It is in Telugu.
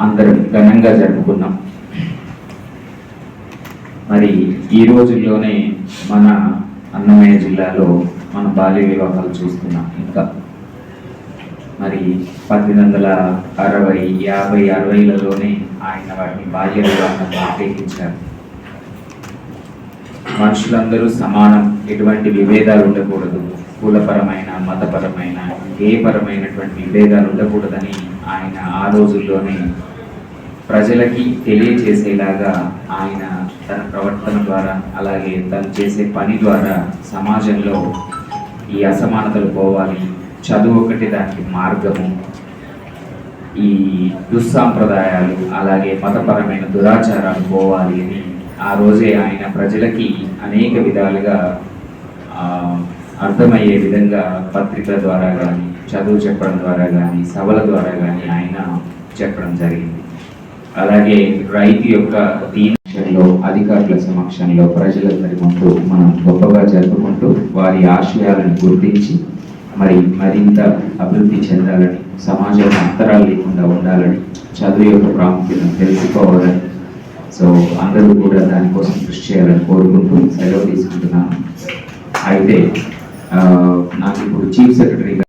అందరం ఘనంగా జరుపుకున్నాం. మరి ఈ రోజుల్లోనే మన అన్నమయ్య జిల్లాలో మన బాల్య వివాహాలు చూస్తున్నాం ఇంకా. మరి పద్దెనిమిది వందల అరవై యాభై అరవైలలోనే ఆయన వాటిని బాల్య వివాహం వ్యతిరేకించారు మనుషులందరూ సమానం. ఎటువంటి విభేదాలు ఉండకూడదు. కులపరమైన మతపరమైన ఏ పరమైనటువంటి విభేదాలు ఉండకూడదని ఆయన ఆ రోజుల్లోనే ప్రజలకి తెలియచేసేలాగా ఆయన తన ప్రవర్తన ద్వారా అలాగే తను చేసే పని ద్వారా సమాజంలో ఈ అసమానతలు పోవాలి. చదువు ఒకటి దానికి మార్గము. ఈ దుస్సాంప్రదాయాలు అలాగే మతపరమైన దురాచారాలు పోవాలి అని ఆ రోజే ఆయన ప్రజలకి అనేక విధాలుగా అర్థమయ్యే విధంగా పత్రికల ద్వారా కానీ చదువు చెప్పడం ద్వారా కానీ సభల ద్వారా కానీ ఆయన చెప్పడం జరిగింది. అలాగే రైతు యొక్క దీనిలో అధికారుల సమక్షంలో ప్రజలందరి ముందు మనం గొప్పగా జరుపుకుంటూ వారి ఆశయాలను గుర్తించి మరి మరింత అభివృద్ధి చెందాలని సమాజంలో అంతరాలు లేకుండా ఉండాలని చదువు యొక్క ప్రాముఖ్యతను తెలుసుకోవాలని సో అందరూ కూడా దానికోసం కృషి చేయాలని కోరుకుంటూ సెలవు తీసుకుంటున్నాను. అయితే ఆ, నాకు ఇప్పుడు చీఫ్ సెక్రటరీగా